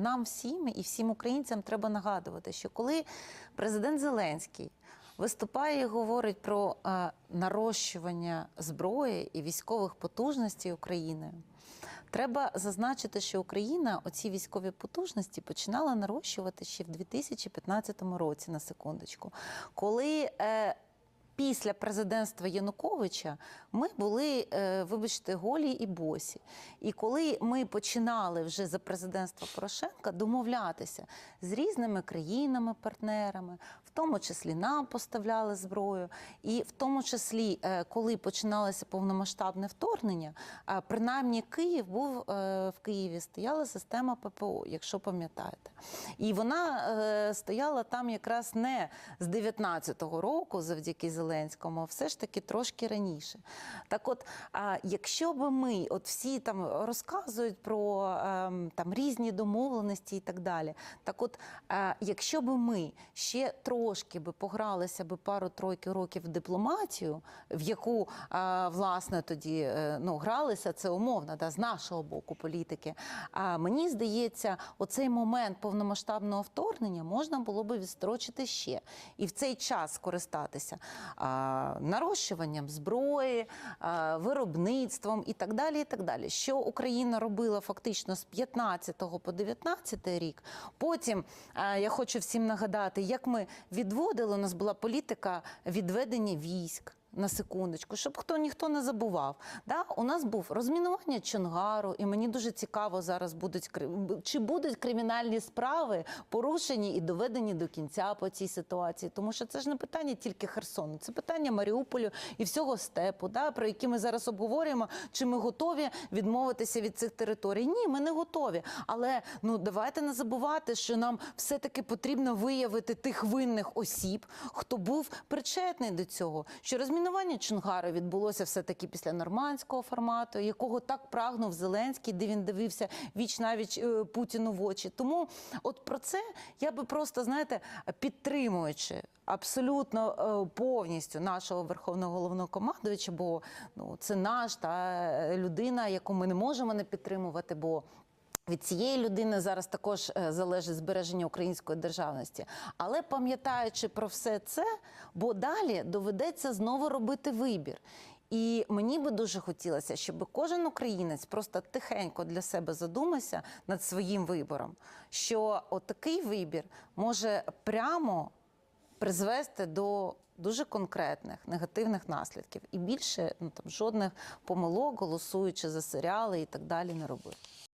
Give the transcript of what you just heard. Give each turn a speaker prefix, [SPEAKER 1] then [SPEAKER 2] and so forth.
[SPEAKER 1] Нам всім і всім українцям треба нагадувати, що коли президент Зеленський виступає і говорить про е, нарощування зброї і військових потужностей України, треба зазначити, що Україна оці військові потужності починала нарощувати ще в 2015 році на секундочку, коли е, Після президентства Януковича ми були, е, вибачте, голі і босі. І коли ми починали вже за президентства Порошенка домовлятися з різними країнами-партнерами, в тому числі нам поставляли зброю, і в тому числі, е, коли починалося повномасштабне вторгнення, принаймні Київ був е, в Києві, стояла система ППО, якщо пам'ятаєте. І вона е, стояла там якраз не з 19-го року, завдяки Зеленському, все ж таки трошки раніше. Так от, а, якщо би ми, от всі там розказують про ем, там різні домовленості і так далі. Так от, е, якщо би ми ще трошки би погралися би пару-тройки років в дипломатію, в яку е, власне тоді е, ну, гралися, це умовно, да, з нашого боку політики. А мені здається, оцей момент повномасштабного вторгнення можна було би відстрочити ще і в цей час скористатися а, нарощуванням зброї, виробництвом і так далі. І так далі. Що Україна робила фактично з 15 по 19 рік. Потім я хочу всім нагадати, як ми відводили, у нас була політика відведення військ. На секундочку, щоб хто ніхто не забував. Да? У нас був розмінування Чонгару, і мені дуже цікаво зараз будуть чи будуть кримінальні справи порушені і доведені до кінця по цій ситуації. Тому що це ж не питання тільки Херсону, це питання Маріуполю і всього степу, да? про які ми зараз обговорюємо. Чи ми готові відмовитися від цих територій? Ні, ми не готові. Але ну давайте не забувати, що нам все-таки потрібно виявити тих винних осіб, хто був причетний до цього. Що розмінування Чонгару відбулося все-таки після нормандського формату, якого так прагнув Зеленський, де він дивився віч навіч е, Путіну в очі. Тому от про це я би просто знаєте, підтримуючи. Абсолютно е, повністю нашого верховного головнокомандувача, бо ну це наш та людина, яку ми не можемо не підтримувати, бо від цієї людини зараз також е, залежить збереження української державності. Але пам'ятаючи про все це, бо далі доведеться знову робити вибір. І мені би дуже хотілося, щоб кожен українець просто тихенько для себе задумався над своїм вибором, що отакий вибір може прямо призвести до дуже конкретних негативних наслідків і більше ну там жодних помилок, голосуючи за серіали і так далі, не робити.